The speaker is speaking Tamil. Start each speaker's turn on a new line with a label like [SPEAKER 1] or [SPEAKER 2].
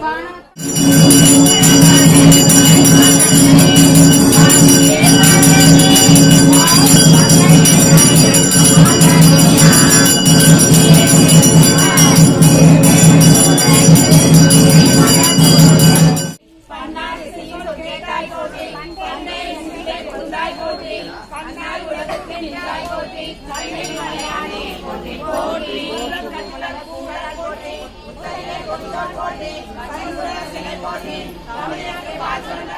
[SPEAKER 1] பன்னாடு தன்னை உயிரை கொடுத்தாய் போற்றி தன்னால் உலகத்தை நின்றாய் போற்றி தன்னை மலையானே போற்றி போற்றி போற்றி உத்தரையை கொடுத்தால் போற்றி கருங்குரசனை போற்றி தமிழகத்தை வாழ்த்துள்ள